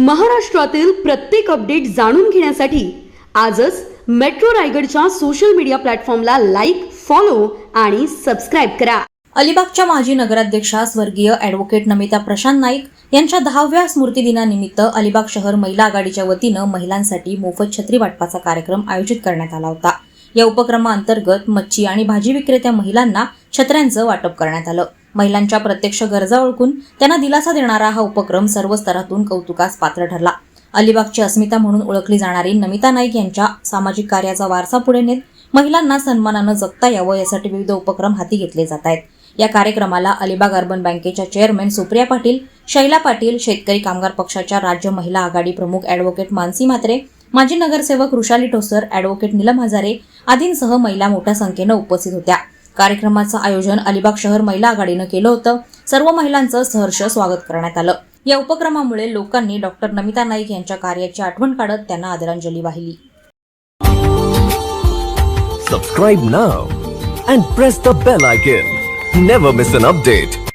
महाराष्ट्रातील प्रत्येक अपडेट जाणून घेण्यासाठी आजच मेट्रो रायगडच्या सोशल मीडिया प्लॅटफॉर्मला लाईक फॉलो आणि सबस्क्राईब करा. अलिबागच्या माजी नगराध्यक्षा स्वर्गीय ॲडव्होकेट नमिता प्रशांत नाईक यांच्या दहाव्या स्मृतिदिनानिमित्त अलिबाग शहर महिला आघाडीच्या वतीनं महिलांसाठी मोफत छत्री वाटपाचा कार्यक्रम आयोजित करण्यात आला होता. या उपक्रमाअंतर्गत मच्छी आणि भाजी विक्रेत्या महिलांना छत्र्यांचं वाटप करण्यात आलं. महिलांच्या प्रत्यक्ष गरजा ओळखून त्यांना दिलासा देणारा हा उपक्रम सर्व स्तरातून कौतुकास पात्र ठरला. अलिबागची अस्मिता म्हणून ओळखली जाणारी नमिता नाईक यांच्या सामाजिक कार्याचा वारसा पुढे नेत महिलांना सन्मानानं जगता यावं यासाठी विविध उपक्रम हाती घेतले जात आहेत. या कार्यक्रमाला अलिबाग अर्बन बँकेच्या चेअरमॅन सुप्रिया पाटील शैला पाटील शेतकरी कामगार पक्षाच्या राज्य महिला आघाडी प्रमुख ॲडव्होकेट मानसी म्हात्रे माजी नगरसेवक रुशाली ठोसर अॅडव्होकेट निलम हजारे आदींसह महिला मोठ्या संख्येनं उपस्थित होत्या. कार्यक्रमाचं आयोजन अलिबाग शहर महिला आघाडीनं केलं होतं. सर्व महिलांचं सहर्ष स्वागत करण्यात आलं. या उपक्रमामुळे लोकांनी डॉक्टर नमिता नाईक यांच्या कार्याची आठवण काढत त्यांना आदरांजली वाहिली. Subscribe now and press the bell icon never miss an update